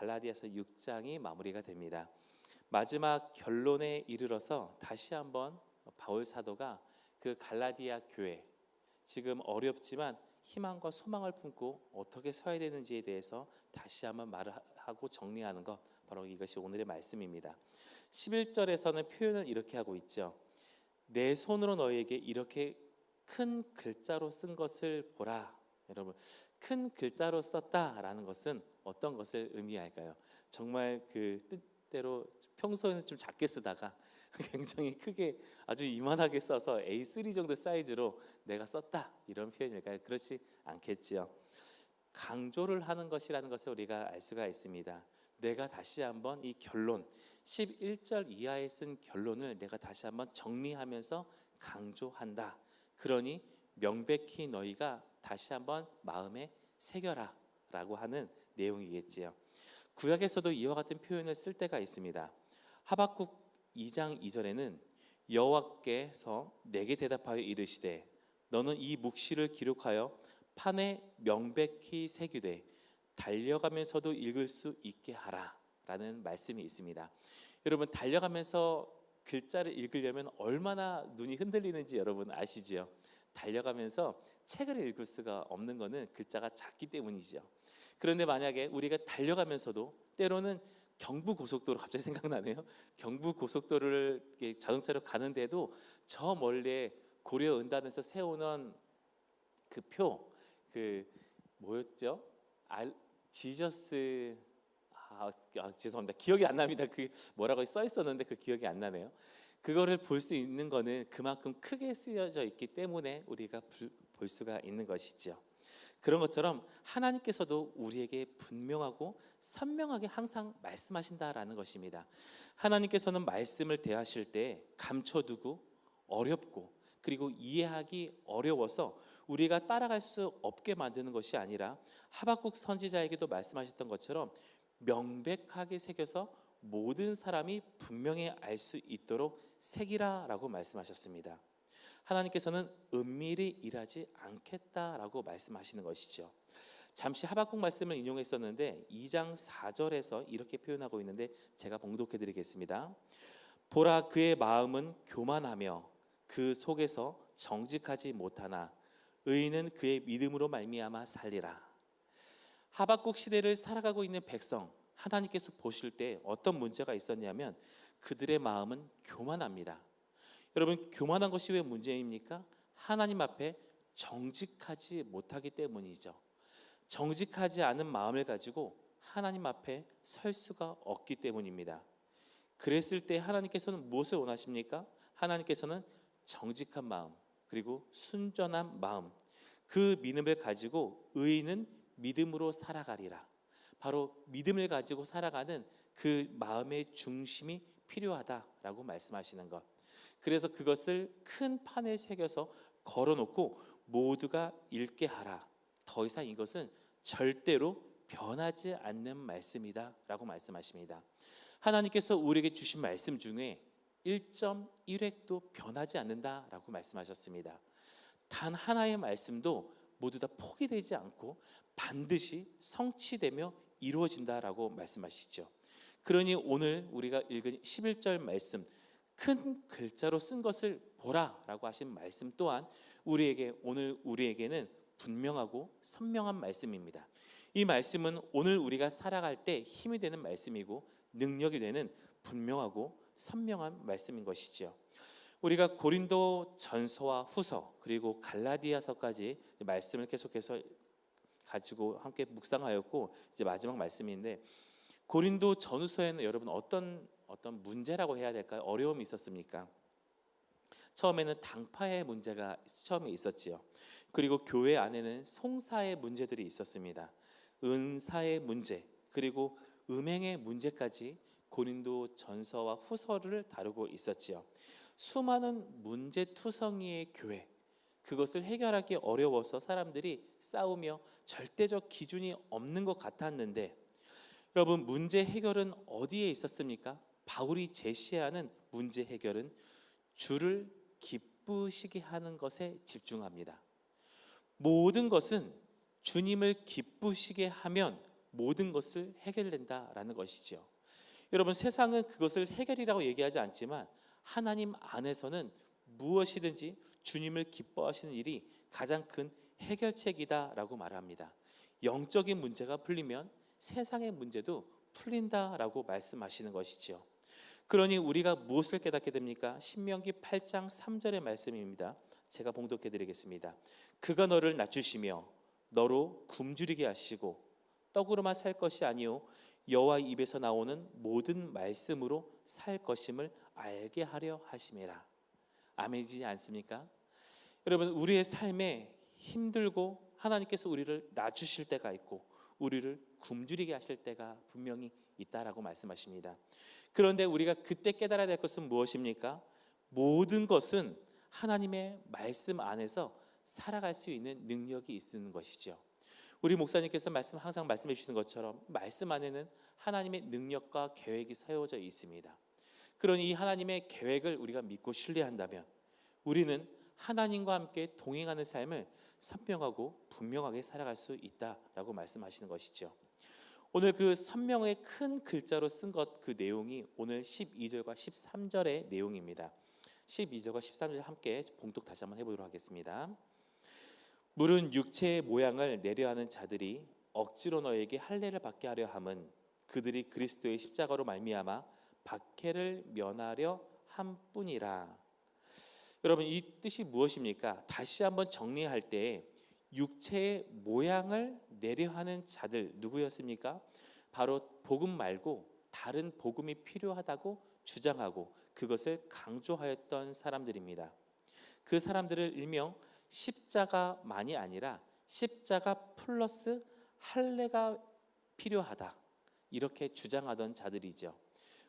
갈라디아서 6장이 마무리가 됩니다. 마지막 결론에 이르러서 다시 한번 바울 사도가 그 갈라디아 교회 지금 어렵지만 희망과 소망을 품고 어떻게 서야 되는지에 대해서 다시 한번 말을 하- 하고 정리하는 것 바로 이것이 오늘의 말씀입니다. 11절에서는 표현을 이렇게 하고 있죠. 내 손으로 너희에게 이렇게 큰 글자로 쓴 것을 보라. 여러분, 큰 글자로 썼다라는 것은 어떤 것을 의미할까요? 정말 그 뜻대로 평소에는 좀 작게 쓰다가 굉장히 크게 아주 이만하게 써서 A3 정도 사이즈로 내가 썼다 이런 표현일까요? 그렇지 않겠지요. 강조를 하는 것이라는 것을 우리가 알 수가 있습니다. 내가 다시 한번 이 결론 11절 이하에 쓴 결론을 내가 다시 한번 정리하면서 강조한다. 그러니 명백히 너희가 다시 한번 마음에 새겨라 라고 하는 내용이겠지요. 구약에서도 이와 같은 표현을 쓸 때가 있습니다. 하박국 2장 2절에는 여호와께서 내게 대답하여 이르시되 너는 이 묵시를 기록하여 판에 명백히 새기되 달려가면서도 읽을 수 있게 하라 라는 말씀이 있습니다. 여러분 달려가면서 글자를 읽으려면 얼마나 눈이 흔들리는지 여러분 아시지요? 달려가면서 책을 읽을 수가 없는 것은 글자가 작기 때문이죠. 그런데 만약에 우리가 달려가면서도 때로는 경부 고속도로 갑자기 생각나네요. 경부 고속도로를 자동차로 가는데도 저 멀리에 고려 은단에서 세우는 그 표, 그 뭐였죠? 알 지저스 아, 아, 죄송합니다. 기억이 안 납니다. 그 뭐라고 써 있었는데 그 기억이 안 나네요. 그거를 볼 수 있는 거는 그만큼 크게 쓰여져 있기 때문에 우리가 불- 볼 수가 있는 것이죠. 그런 것처럼 하나님께서도 우리에게 분명하고 선명하게 항상 말씀하신다라는 것입니다. 하나님께서는 말씀을 대하실 때 감춰두고 어렵고 그리고 이해하기 어려워서 우리가 따라갈 수 없게 만드는 것이 아니라 하박국 선지자에게도 말씀하셨던 것처럼 명백하게 새겨서 모든 사람이 분명히 알 수 있도록 새기라라고 말씀하셨습니다. 하나님께서는 은밀히 일하지 않겠다라고 말씀하시는 것이죠. 잠시 하박국 말씀을 인용했었는데 2장 4절에서 이렇게 표현하고 있는데 제가 봉독해 드리겠습니다. 보라 그의 마음은 교만하며 그 속에서 정직하지 못하나 의인은 그의 믿음으로 말미암아 살리라. 하박국 시대를 살아가고 있는 백성 하나님께서 보실 때 어떤 문제가 있었냐면 그들의 마음은 교만합니다. 여러분 교만한 것이 왜 문제입니까? 하나님 앞에 정직하지 못하기 때문이죠. 정직하지 않은 마음을 가지고 하나님 앞에 설 수가 없기 때문입니다. 그랬을 때 하나님께서는 무엇을 원하십니까? 하나님께서는 정직한 마음 그리고 순전한 마음 그 믿음을 가지고 의인은 믿음으로 살아가리라. 바로 믿음을 가지고 살아가는 그 마음의 중심이 필요하다라고 말씀하시는 것. 그래서 그것을 큰 판에 새겨서 걸어놓고 모두가 읽게 하라. 더 이상 이것은 절대로 변하지 않는 말씀이다라고 말씀하십니다. 하나님께서 우리에게 주신 말씀 중에 1.1획도 변하지 않는다라고 말씀하셨습니다. 단 하나의 말씀도 모두 다 포기되지 않고 반드시 성취되며 이루어진다라고 말씀하시죠. 그러니 오늘 우리가 읽은 11절 말씀 큰 글자로 쓴 것을 보라라고 하신 말씀 또한 우리에게 오늘 우리에게는 분명하고 선명한 말씀입니다. 이 말씀은 오늘 우리가 살아갈 때 힘이 되는 말씀이고 능력이 되는 분명하고 선명한 말씀인 것이지요. 우리가 고린도 전서와 후서 그리고 갈라디아서까지 말씀을 계속해서 가지고 함께 묵상하였고 이제 마지막 말씀인데 고린도 전후서에는 여러분 어떤 어떤 문제라고 해야 될까요? 어려움이 있었습니까? 처음에는 당파의 문제가 처음에 있었지요. 그리고 교회 안에는 송사의 문제들이 있었습니다. 은사의 문제 그리고 음행의 문제까지 고린도 전서와 후서를 다루고 있었지요. 수많은 문제 투성이의 교회 그것을 해결하기 어려워서 사람들이 싸우며 절대적 기준이 없는 것 같았는데 여러분 문제 해결은 어디에 있었습니까? 바울이 제시하는 문제 해결은 주를 기쁘시게 하는 것에 집중합니다. 모든 것은 주님을 기쁘시게 하면 모든 것을 해결된다라는 것이죠. 여러분 세상은 그것을 해결이라고 얘기하지 않지만 하나님 안에서는 무엇이든지 주님을 기뻐하시는 일이 가장 큰 해결책이다라고 말합니다. 영적인 문제가 풀리면 세상의 문제도 풀린다라고 말씀하시는 것이지요. 그러니 우리가 무엇을 깨닫게 됩니까? 신명기 8장 3절의 말씀입니다. 제가 봉독해 드리겠습니다. 그가 너를 낮추시며 너로 굶주리게 하시고 떡으로만 살 것이 아니요 여호와 입에서 나오는 모든 말씀으로 살 것임을 알게 하려 하심이라. 아멘이지 않습니까? 여러분 우리의 삶에 힘들고 하나님께서 우리를 낮추실 때가 있고 우리를 굶주리게 하실 때가 분명히 있다라고 말씀하십니다. 그런데 우리가 그때 깨달아야 될 것은 무엇입니까? 모든 것은 하나님의 말씀 안에서 살아갈 수 있는 능력이 있는 것이죠. 우리 목사님께서 말씀 항상 말씀해 주시는 것처럼 말씀 안에는 하나님의 능력과 계획이 세워져 있습니다. 그러니 이 하나님의 계획을 우리가 믿고 신뢰한다면 우리는 하나님과 함께 동행하는 삶을 선명하고 분명하게 살아갈 수 있다라고 말씀하시는 것이죠. 오늘 그 선명의 큰 글자로 쓴 것 그 내용이 오늘 12절과 13절의 내용입니다. 12절과 13절 함께 봉독 다시 한번 해보도록 하겠습니다. 물은 육체의 모양을 내려하는 자들이 억지로 너에게 할례를 받게 하려 함은 그들이 그리스도의 십자가로 말미암아 박해를 면하려 함뿐이라. 여러분 이 뜻이 무엇입니까? 다시 한번 정리할 때 육체의 모양을 내려하는 자들 누구였습니까? 바로 복음 말고 다른 복음이 필요하다고 주장하고 그것을 강조하였던 사람들입니다. 그 사람들을 일명 십자가만이 아니라 십자가 플러스 할례가 필요하다 이렇게 주장하던 자들이죠.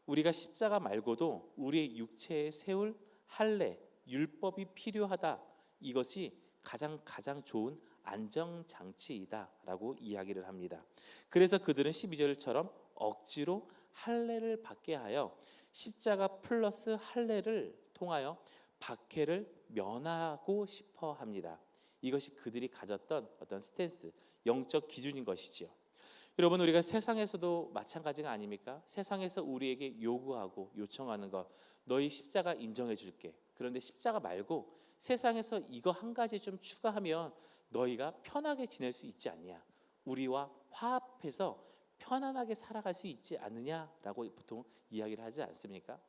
우리가 십자가 말고도 우리의 육체에 세울 할례 율법이 필요하다 이것이 가장 가장 좋은 안정 장치이다라고 이야기를 합니다. 그래서 그들은 12절처럼 억지로 할례를 받게 하여 십자가 플러스 할례를 통하여 박해를 면하고 싶어 합니다. 이것이 그들이 가졌던 어떤 스탠스, 영적 기준인 것이지요. 여러분 우리가 세상에서도 마찬가지가 아닙니까? 세상에서 우리에게 요구하고 요청하는 것, 너희 십자가 인정해 줄게. 그런데 십자가 말고 세상에서 이거 한 가지 좀 추가하면 너희가 편하게 지낼 수 있지 않냐? 우리와 화합해서 편안하게 살아갈 수 있지 않느냐라고 보통 이야기를 하지 않습니까?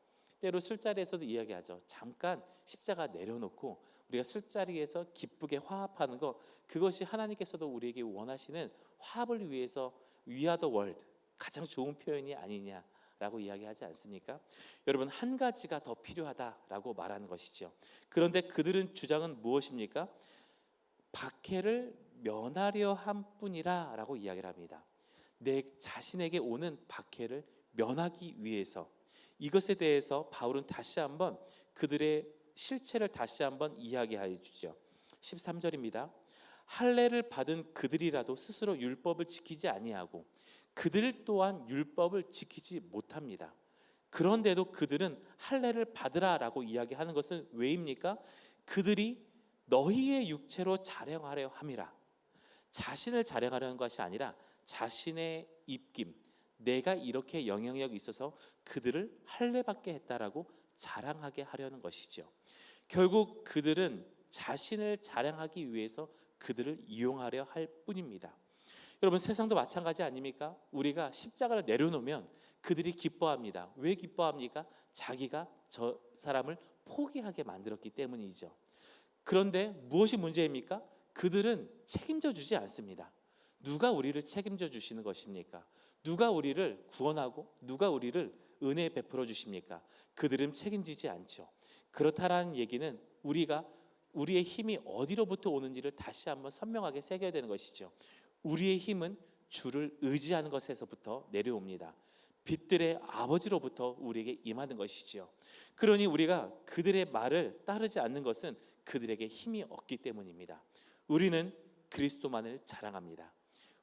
때로 술자리에서도 이야기하죠. 잠깐 십자가 내려놓고 우리가 술자리에서 기쁘게 화합하는 것 그것이 하나님께서도 우리에게 원하시는 화합을 위해서 위아더 월드 가장 좋은 표현이 아니냐 라고 이야기하지 않습니까? 여러분 한 가지가 더 필요하다라고 말하는 것이죠. 그런데 그들은 주장은 무엇입니까? 박해를 면하려 한 뿐이라 라고 이야기를 합니다. 내 자신에게 오는 박해를 면하기 위해서 이것에 대해서 바울은 다시 한번 그들의 실체를 다시 한번 이야기해 주죠. 13절입니다. 할례를 받은 그들이라도 스스로 율법을 지키지 아니하고 그들 또한 율법을 지키지 못합니다. 그런데도 그들은 할례를 받으라라고 이야기하는 것은 왜입니까? 그들이 너희의 육체로 자령하려 함이라. 자신을 자령하려는 것이 아니라 자신의 입김, 내가 이렇게 영향력이 있어서 그들을 할례받게 했다라고 자랑하게 하려는 것이죠. 결국 그들은 자신을 자랑하기 위해서 그들을 이용하려 할 뿐입니다. 여러분 세상도 마찬가지 아닙니까? 우리가 십자가를 내려놓으면 그들이 기뻐합니다. 왜 기뻐합니까? 자기가 저 사람을 포기하게 만들었기 때문이죠. 그런데 무엇이 문제입니까? 그들은 책임져 주지 않습니다. 누가 우리를 책임져 주시는 것입니까? 누가 우리를 구원하고 누가 우리를 은혜 베풀어 주십니까? 그들은 책임지지 않죠. 그렇다라는 얘기는 우리가 우리의 힘이 어디로부터 오는지를 다시 한번 선명하게 새겨야 되는 것이죠. 우리의 힘은 주를 의지하는 것에서부터 내려옵니다. 빛들의 아버지로부터 우리에게 임하는 것이지요. 그러니 우리가 그들의 말을 따르지 않는 것은 그들에게 힘이 없기 때문입니다. 우리는 그리스도만을 자랑합니다.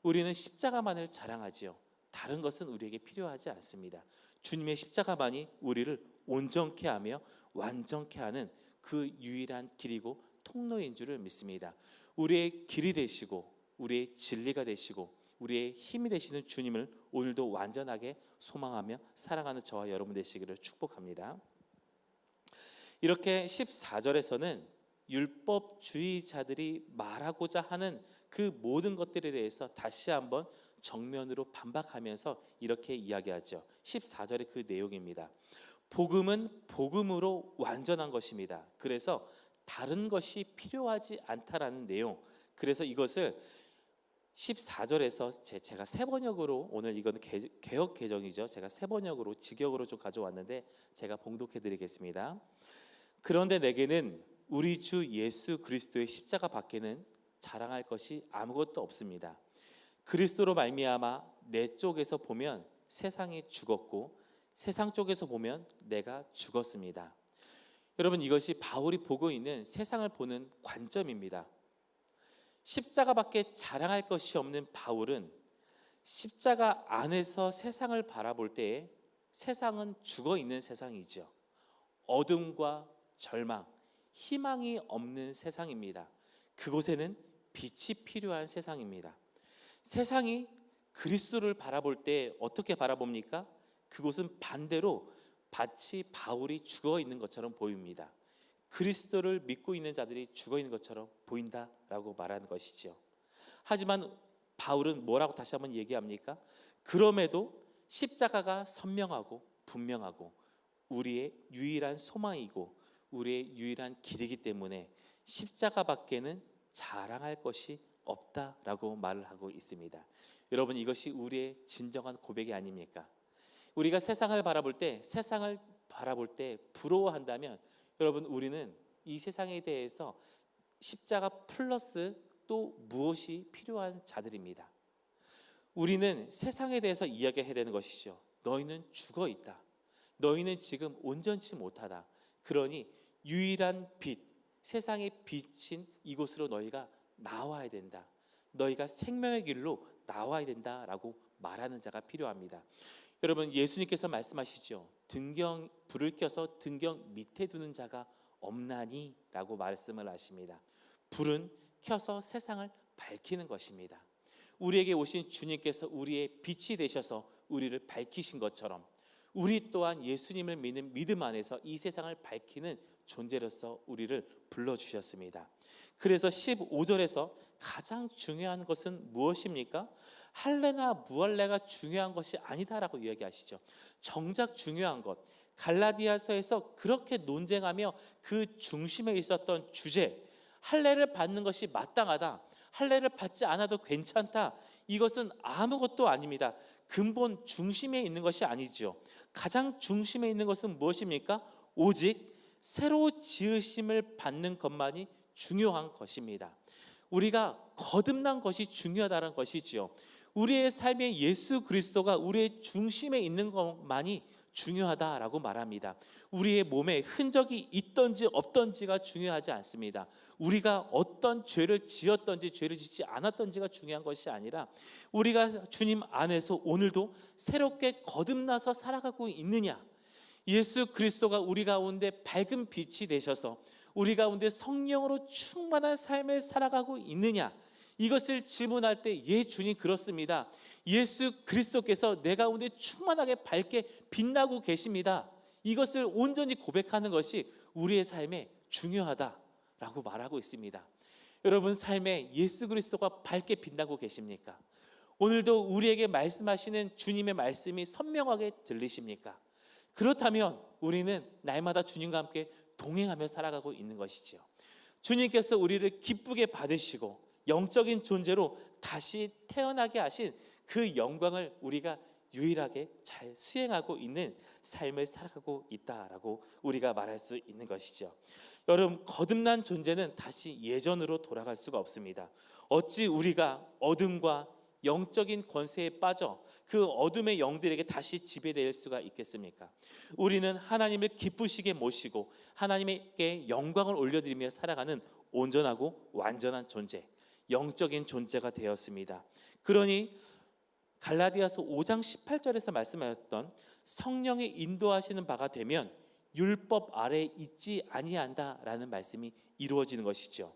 우리는 십자가만을 자랑하지요. 다른 것은 우리에게 필요하지 않습니다. 주님의 십자가만이 우리를 온전케 하며 완전케 하는 그 유일한 길이고 통로인 줄을 믿습니다. 우리의 길이 되시고 우리의 진리가 되시고 우리의 힘이 되시는 주님을 오늘도 완전하게 소망하며 사랑하는 저와 여러분 되시기를 축복합니다. 이렇게 14절에서는 율법주의자들이 말하고자 하는 그 모든 것들에 대해서 다시 한번 정면으로 반박하면서 이렇게 이야기하죠. 14절의 그 내용입니다. 복음은 복음으로 완전한 것입니다. 그래서 다른 것이 필요하지 않다라는 내용. 그래서 이것을 14절에서 제, 제가 세 번역으로 오늘 이거는 개, 개혁 개정이죠. 제가 세 번역으로 직역으로 좀 가져왔는데 제가 봉독해 드리겠습니다. 그런데 내게는 우리 주 예수 그리스도의 십자가 밖에는 자랑할 것이 아무것도 없습니다. 그리스도로 말미암아 내 쪽에서 보면 세상이 죽었고 세상 쪽에서 보면 내가 죽었습니다. 여러분 이것이 바울이 보고 있는 세상을 보는 관점입니다. 십자가밖에 자랑할 것이 없는 바울은 십자가 안에서 세상을 바라볼 때에 세상은 죽어 있는 세상이죠. 어둠과 절망, 희망이 없는 세상입니다. 그곳에는 빛이 필요한 세상입니다. 세상이 그리스도를 바라볼 때 어떻게 바라봅니까? 그곳은 반대로 마치 바울이 죽어 있는 것처럼 보입니다. 그리스도를 믿고 있는 자들이 죽어 있는 것처럼 보인다라고 말하는 것이죠. 하지만 바울은 뭐라고 다시 한번 얘기합니까? 그럼에도 십자가가 선명하고 분명하고 우리의 유일한 소망이고 우리의 유일한 길이기 때문에 십자가밖에는 자랑할 것이 없다라고 말을 하고 있습니다. 여러분 이것이 우리의 진정한 고백이 아닙니까? 우리가 세상을 바라볼 때 세상을 바라볼 때 부러워한다면 여러분 우리는 이 세상에 대해서 십자가 플러스 또 무엇이 필요한 자들입니다. 우리는 세상에 대해서 이야기해야 되는 것이죠. 너희는 죽어 있다. 너희는 지금 온전치 못하다. 그러니 유일한 빛, 세상의 빛인 이곳으로 너희가 나와야 된다. 너희가 생명의 길로 나와야 된다라고 말하는 자가 필요합니다. 여러분 예수님께서 말씀하시죠. 등경 불을 켜서 등경 밑에 두는 자가 없나니라고 말씀을 하십니다. 불은 켜서 세상을 밝히는 것입니다. 우리에게 오신 주님께서 우리의 빛이 되셔서 우리를 밝히신 것처럼 우리 또한 예수님을 믿는 믿음 안에서 이 세상을 밝히는 존재로서 우리를 불러 주셨습니다. 그래서 15절에서 가장 중요한 것은 무엇입니까? 할례나 무할례가 중요한 것이 아니다라고 이야기하시죠. 정작 중요한 것 갈라디아서에서 그렇게 논쟁하며 그 중심에 있었던 주제 할례를 받는 것이 마땅하다. 할례를 받지 않아도 괜찮다. 이것은 아무것도 아닙니다. 근본 중심에 있는 것이 아니죠. 가장 중심에 있는 것은 무엇입니까? 오직 새로 지으심을 받는 것만이 중요한 것입니다. 우리가 거듭난 것이 중요하다는 것이지요. 우리의 삶에 예수 그리스도가 우리의 중심에 있는 것만이 중요하다라고 말합니다. 우리의 몸에 흔적이 있던지 없던지가 중요하지 않습니다. 우리가 어떤 죄를 지었던지 죄를 짓지 않았던지가 중요한 것이 아니라 우리가 주님 안에서 오늘도 새롭게 거듭나서 살아가고 있느냐. 예수 그리스도가 우리 가운데 밝은 빛이 되셔서 우리 가운데 성령으로 충만한 삶을 살아가고 있느냐? 이것을 질문할 때 예 주님 그렇습니다. 예수 그리스도께서 내 가운데 충만하게 밝게 빛나고 계십니다. 이것을 온전히 고백하는 것이 우리의 삶에 중요하다라고 말하고 있습니다. 여러분 삶에 예수 그리스도가 밝게 빛나고 계십니까? 오늘도 우리에게 말씀하시는 주님의 말씀이 선명하게 들리십니까? 그렇다면 우리는 날마다 주님과 함께 동행하며 살아가고 있는 것이지요. 주님께서 우리를 기쁘게 받으시고 영적인 존재로 다시 태어나게 하신 그 영광을 우리가 유일하게 잘 수행하고 있는 삶을 살아가고 있다라고 우리가 말할 수 있는 것이죠. 여러분 거듭난 존재는 다시 예전으로 돌아갈 수가 없습니다. 어찌 우리가 어둠과 영적인 권세에 빠져 그 어둠의 영들에게 다시 지배될 수가 있겠습니까? 우리는 하나님을 기쁘시게 모시고 하나님께 영광을 올려드리며 살아가는 온전하고 완전한 존재, 영적인 존재가 되었습니다. 그러니 갈라디아서 5장 18절에서 말씀하셨던 성령의 인도하시는 바가 되면 율법 아래 있지 아니한다라는 말씀이 이루어지는 것이죠.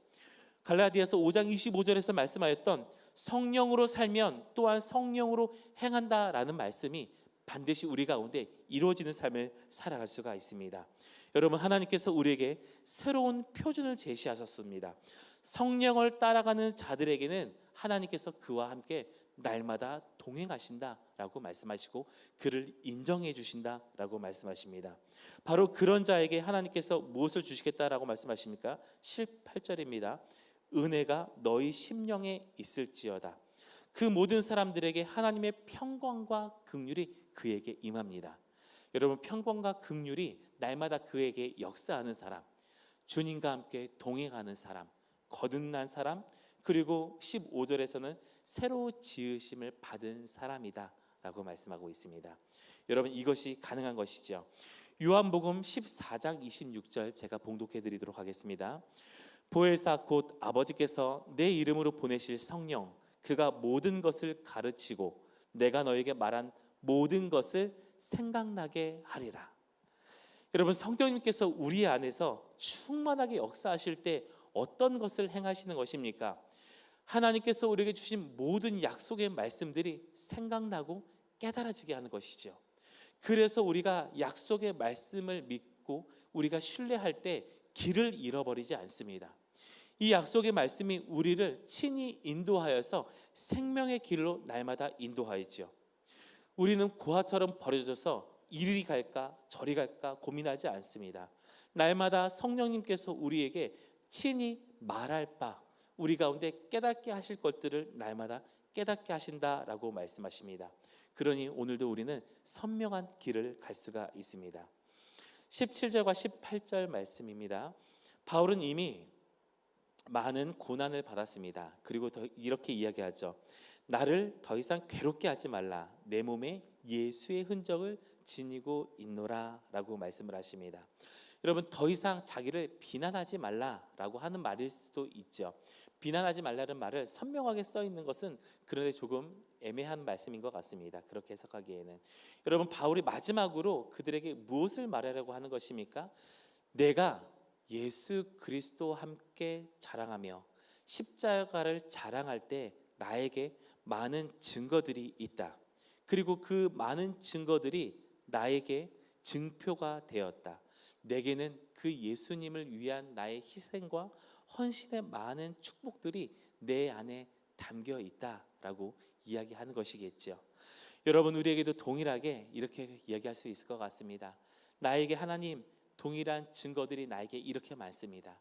갈라디아서 5장 25절에서 말씀하였던 성령으로 살면 또한 성령으로 행한다라는 말씀이 반드시 우리 가운데 이루어지는 삶을 살아갈 수가 있습니다. 여러분 하나님께서 우리에게 새로운 표준을 제시하셨습니다. 성령을 따라가는 자들에게는 하나님께서 그와 함께 날마다 동행하신다라고 말씀하시고 그를 인정해 주신다라고 말씀하십니다. 바로 그런 자에게 하나님께서 무엇을 주시겠다라고 말씀하십니까? 18절입니다. 은혜가 너희 심령에 있을지어다. 그 모든 사람들에게 하나님의 평강과 긍휼이 그에게 임합니다. 여러분 평강과 긍휼이 날마다 그에게 역사하는 사람, 주님과 함께 동행하는 사람, 거듭난 사람, 그리고 15절에서는 새로 지으심을 받은 사람이다 라고 말씀하고 있습니다. 여러분 이것이 가능한 것이죠. 요한복음 14장 26절 제가 봉독해 드리도록 하겠습니다. 보혜사 곧 아버지께서 내 이름으로 보내실 성령 그가 모든 것을 가르치고 내가 너에게 말한 모든 것을 생각나게 하리라. 여러분 성령님께서 우리 안에서 충만하게 역사하실 때 어떤 것을 행하시는 것입니까? 하나님께서 우리에게 주신 모든 약속의 말씀들이 생각나고 깨달아지게 하는 것이죠. 그래서 우리가 약속의 말씀을 믿고 우리가 신뢰할 때 길을 잃어버리지 않습니다. 이 약속의 말씀이 우리를 친히 인도하여서 생명의 길로 날마다 인도하였지요. 우리는 고아처럼 버려져서 이리 갈까 저리 갈까 고민하지 않습니다. 날마다 성령님께서 우리에게 친히 말할 바 우리 가운데 깨닫게 하실 것들을 날마다 깨닫게 하신다라고 말씀하십니다. 그러니 오늘도 우리는 선명한 길을 갈 수가 있습니다. 17절과 18절 말씀입니다. 바울은 이미 많은 고난을 받았습니다. 그리고 더 이렇게 이야기하죠. 나를 더 이상 괴롭게 하지 말라. 내 몸에 예수의 흔적을 지니고 있노라라고 말씀을 하십니다. 여러분 더 이상 자기를 비난하지 말라라고 하는 말일 수도 있죠. 비난하지 말라는 말을 선명하게 써 있는 것은 그런데 조금 애매한 말씀인 것 같습니다. 그렇게 해석하기에는 여러분 바울이 마지막으로 그들에게 무엇을 말하려고 하는 것입니까? 내가 예수 그리스도와 함께 자랑하며 십자가를 자랑할 때 나에게 많은 증거들이 있다. 그리고 그 많은 증거들이 나에게 증표가 되었다. 내게는 그 예수님을 위한 나의 희생과 헌신의 많은 축복들이 내 안에 담겨 있다라고 이야기하는 것이겠죠. 여러분 우리에게도 동일하게 이렇게 이야기할 수 있을 것 같습니다. 나에게 하나님 동일한 증거들이 나에게 이렇게 많습니다.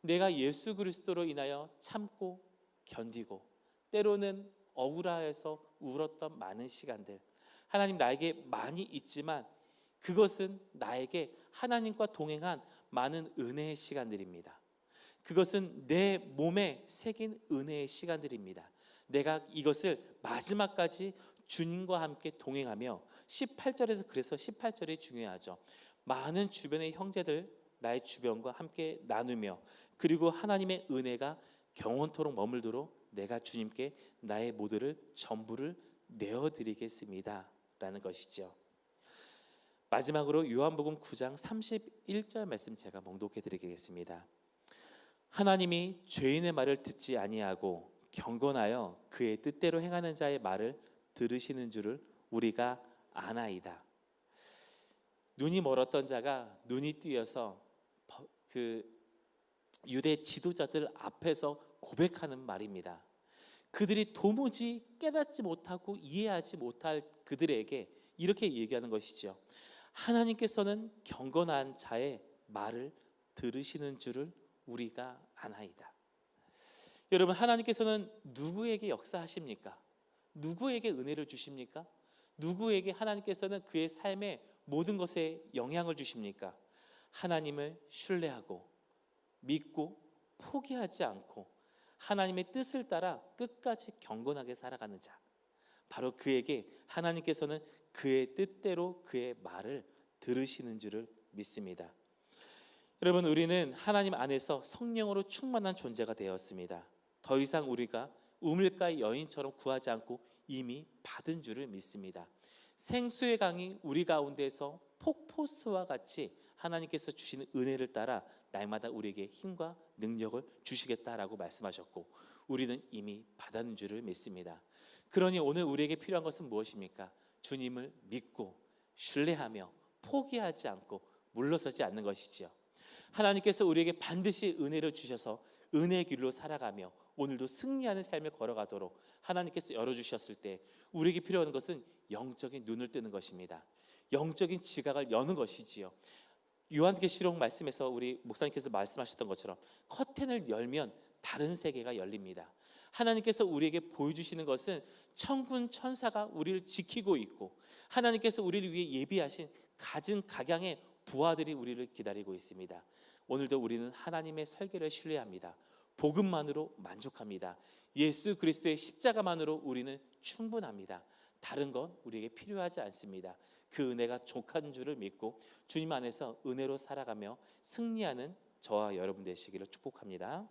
내가 예수 그리스도로 인하여 참고 견디고 때로는 억울하여서 울었던 많은 시간들 하나님 나에게 많이 있지만 그것은 나에게 하나님과 동행한 많은 은혜의 시간들입니다. 그것은 내 몸에 새긴 은혜의 시간들입니다. 내가 이것을 마지막까지 주님과 함께 동행하며 18절에서 그래서 18절이 중요하죠. 많은 주변의 형제들 나의 주변과 함께 나누며 그리고 하나님의 은혜가 경원토록 머물도록 내가 주님께 나의 모두를 전부를 내어 드리겠습니다라는 것이죠. 마지막으로 요한복음 9장 31절 말씀 제가 봉독해 드리겠습니다. 하나님이 죄인의 말을 듣지 아니하고 경건하여 그의 뜻대로 행하는 자의 말을 들으시는 줄을 우리가 아나이다. 눈이 멀었던 자가 눈이 띄어서 그 유대 지도자들 앞에서 고백하는 말입니다. 그들이 도무지 깨닫지 못하고 이해하지 못할 그들에게 이렇게 얘기하는 것이죠. 하나님께서는 경건한 자의 말을 들으시는 줄을 우리가 아나이다. 여러분 하나님께서는 누구에게 역사하십니까? 누구에게 은혜를 주십니까? 누구에게 하나님께서는 그의 삶에 모든 것에 영향을 주십니까? 하나님을 신뢰하고 믿고 포기하지 않고 하나님의 뜻을 따라 끝까지 경건하게 살아가는 자. 바로 그에게 하나님께서는 그의 뜻대로 그의 말을 들으시는 줄을 믿습니다. 여러분 우리는 하나님 안에서 성령으로 충만한 존재가 되었습니다. 더 이상 우리가 우물가의 여인처럼 구하지 않고 이미 받은 줄을 믿습니다. 생수의 강이 우리 가운데서 폭포수와 같이 하나님께서 주시는 은혜를 따라 날마다 우리에게 힘과 능력을 주시겠다라고 말씀하셨고 우리는 이미 받았는 줄을 믿습니다. 그러니 오늘 우리에게 필요한 것은 무엇입니까? 주님을 믿고 신뢰하며 포기하지 않고 물러서지 않는 것이지요. 하나님께서 우리에게 반드시 은혜를 주셔서 은혜의 길로 살아가며 오늘도 승리하는 삶을 걸어가도록 하나님께서 열어주셨을 때 우리에게 필요한 것은 영적인 눈을 뜨는 것입니다. 영적인 지각을 여는 것이지요. 요한계시록 말씀에서 우리 목사님께서 말씀하셨던 것처럼 커튼을 열면 다른 세계가 열립니다. 하나님께서 우리에게 보여주시는 것은 천군 천사가 우리를 지키고 있고 하나님께서 우리를 위해 예비하신 갖은 각양의 부하들이 우리를 기다리고 있습니다. 오늘도 우리는 하나님의 설계를 신뢰합니다. 복음만으로 만족합니다. 예수 그리스도의 십자가만으로 우리는 충분합니다. 다른 건 우리에게 필요하지 않습니다. 그 은혜가 족한 줄을 믿고 주님 안에서 은혜로 살아가며 승리하는 저와 여러분 되시기를 축복합니다.